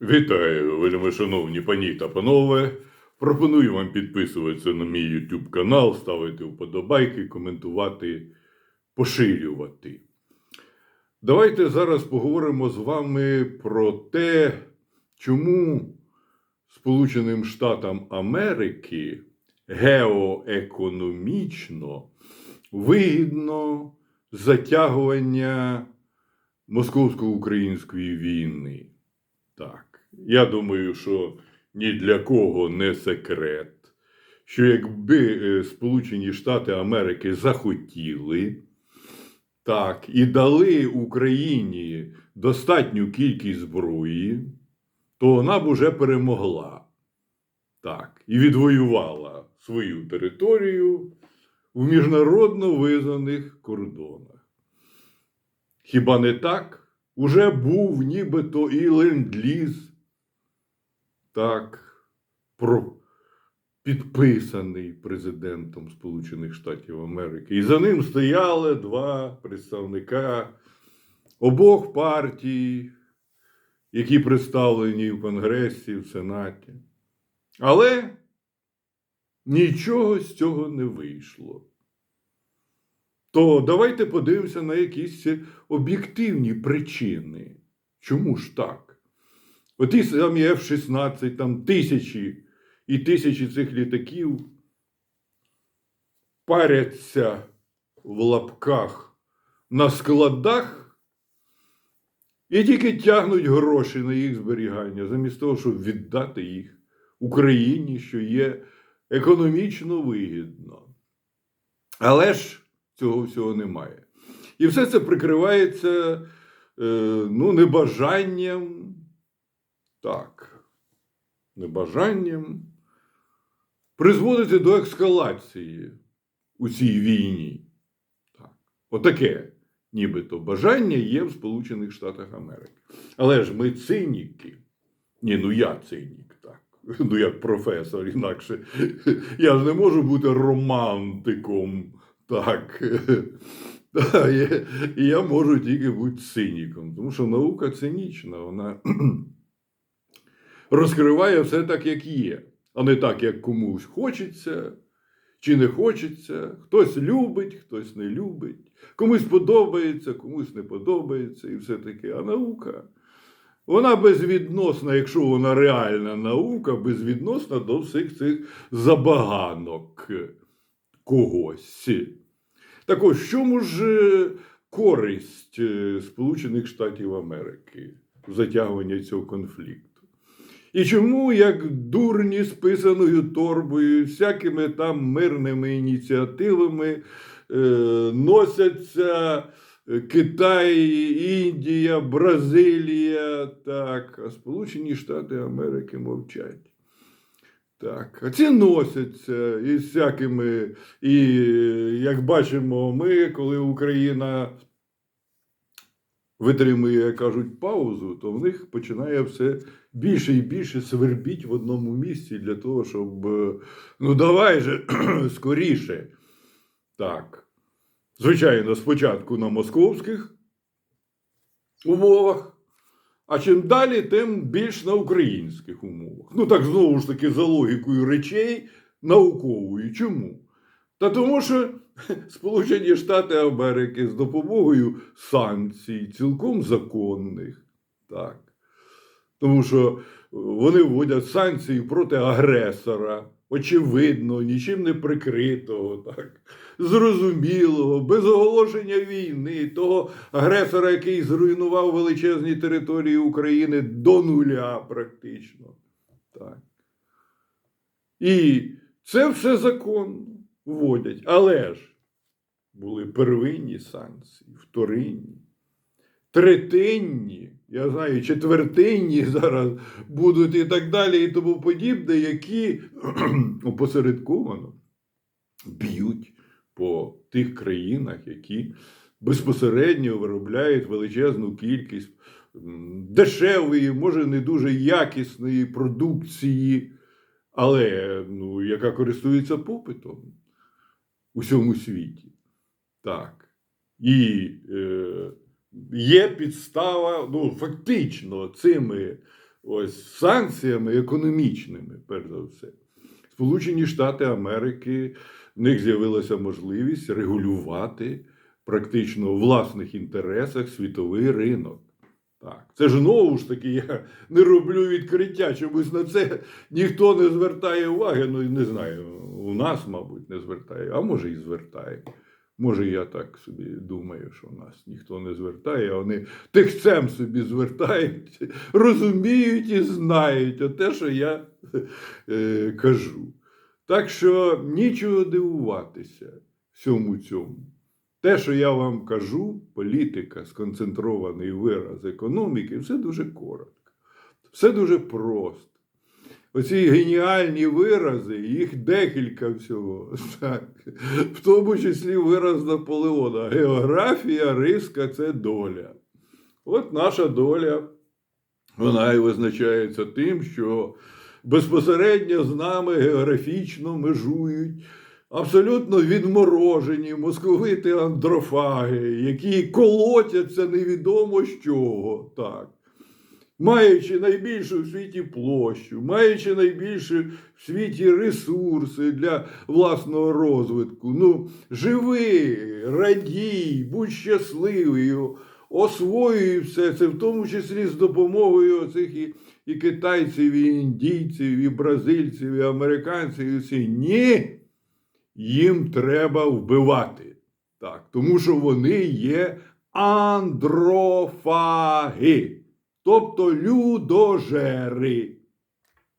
Вітаю, вельми шановні пані та панове. Пропоную вам підписуватися на мій YouTube канал, ставити вподобайки, коментувати, поширювати. Давайте зараз поговоримо з вами про те, чому Сполученим Штатам Америки геоекономічно вигідно затягування московсько-української війни. Так, я думаю, що ні для кого не секрет, що якби е, Сполучені Штати Америки захотіли, так, і дали Україні достатню кількість зброї, то вона б уже перемогла. Так, і відвоювала свою територію в міжнародно визнаних кордонах. Хіба не так? Уже був нібито і ленд-ліз, так, про, підписаний президентом Сполучених Штатів Америки. І за ним стояли два представника обох партій, які представлені в Конгресі, в Сенаті. Але нічого з цього не вийшло. То давайте подивимося на якісь об'єктивні причини. Чому ж так? Оті самі F-16, там тисячі і тисячі цих літаків паряться в лапках на складах і тільки тягнуть гроші на їх зберігання, замість того, щоб віддати їх Україні, що є економічно вигідно. Але ж цього всього немає. І все це прикривається е, ну, небажанням, так, небажанням призводити до ескалації у цій війні. Так. Отаке, нібито бажання є в Сполучених Штатах Америки. Але ж ми циніки. Ні, ну я цинік, так. Ну, як професор, інакше я ж не можу бути романтиком. Так. Я можу тільки бути циніком, тому що наука цинічна, вона розкриває все так, як є, а не так, як комусь хочеться чи не хочеться. Хтось любить, хтось не любить, комусь подобається, комусь не подобається і все таке. А наука, вона безвідносна, якщо вона реальна наука, безвідносна до всіх цих забаганок когось. Так ось, чому ж е, користь е, Сполучених Штатів Америки в затягуванні цього конфлікту? І чому, як дурні з торбою, всякими там мирними ініціативами е, носяться е, Китай, Індія, Бразилія, так, а Сполучені Штати Америки мовчать. Так, а ці носяться із всякими, і як бачимо, ми, коли Україна витримує, як кажуть, паузу, то в них починає все більше і більше свербіть в одному місці для того, щоб е, ну давай же скоріше. Так. Звичайно, спочатку на московських умовах. А чим далі, тим більш на українських умовах. Ну так знову ж таки, за логікою речей науковою. Чому? Та тому, що Сполучені Штати Америки з допомогою санкцій, цілком законних, так. Тому що вони вводять санкції проти агресора, очевидно, нічим не прикритого, так, зрозумілого, без оголошення війни, того агресора, який зруйнував величезні території України до нуля, практично. Так. І це все законно вводять. Але ж були первинні санкції, вторинні, третинні, я знаю, четвертинні зараз будуть і так далі, і тому подібне, які опосередковано б'ють по тих країнах, які безпосередньо виробляють величезну кількість дешевої, може не дуже якісної продукції, але ну, яка користується попитом у всьому світі. Так. І е, є підстава, ну, фактично, цими ось санкціями економічними, перш за все. Сполучені Штати Америки в них з'явилася можливість регулювати практично у власних інтересах світовий ринок. Так, це ж знову ж таки я не роблю відкриття. Чомусь на це ніхто не звертає уваги. Ну не знаю, у нас, мабуть, не звертає, а може і звертає. Може, я так собі думаю, що нас ніхто не звертає, а вони тихцем собі звертають, розуміють і знають те, що я е, кажу. Так що нічого дивуватися всьому цьому. Те, що я вам кажу, політика, сконцентрований вираз економіки, все дуже коротко, все дуже просто. Оці геніальні вирази, їх декілька всього. Так. В тому числі вираз Наполеона. Географія, риска це доля. От наша доля, вона і визначається тим, що безпосередньо з нами географічно межують абсолютно відморожені московити андрофаги, які колотяться невідомо з чого. Так. Маючи найбільшу в світі площу, маючи найбільші в світі ресурси для власного розвитку. Ну, живи, радій, будь щасливий, освоюй все це, в тому числі з допомогою цих і, і китайців, і індійців, і бразильців, і американців, і всі. Ні їм треба вбивати. Так, тому що вони є андрофаги, тобто людожери.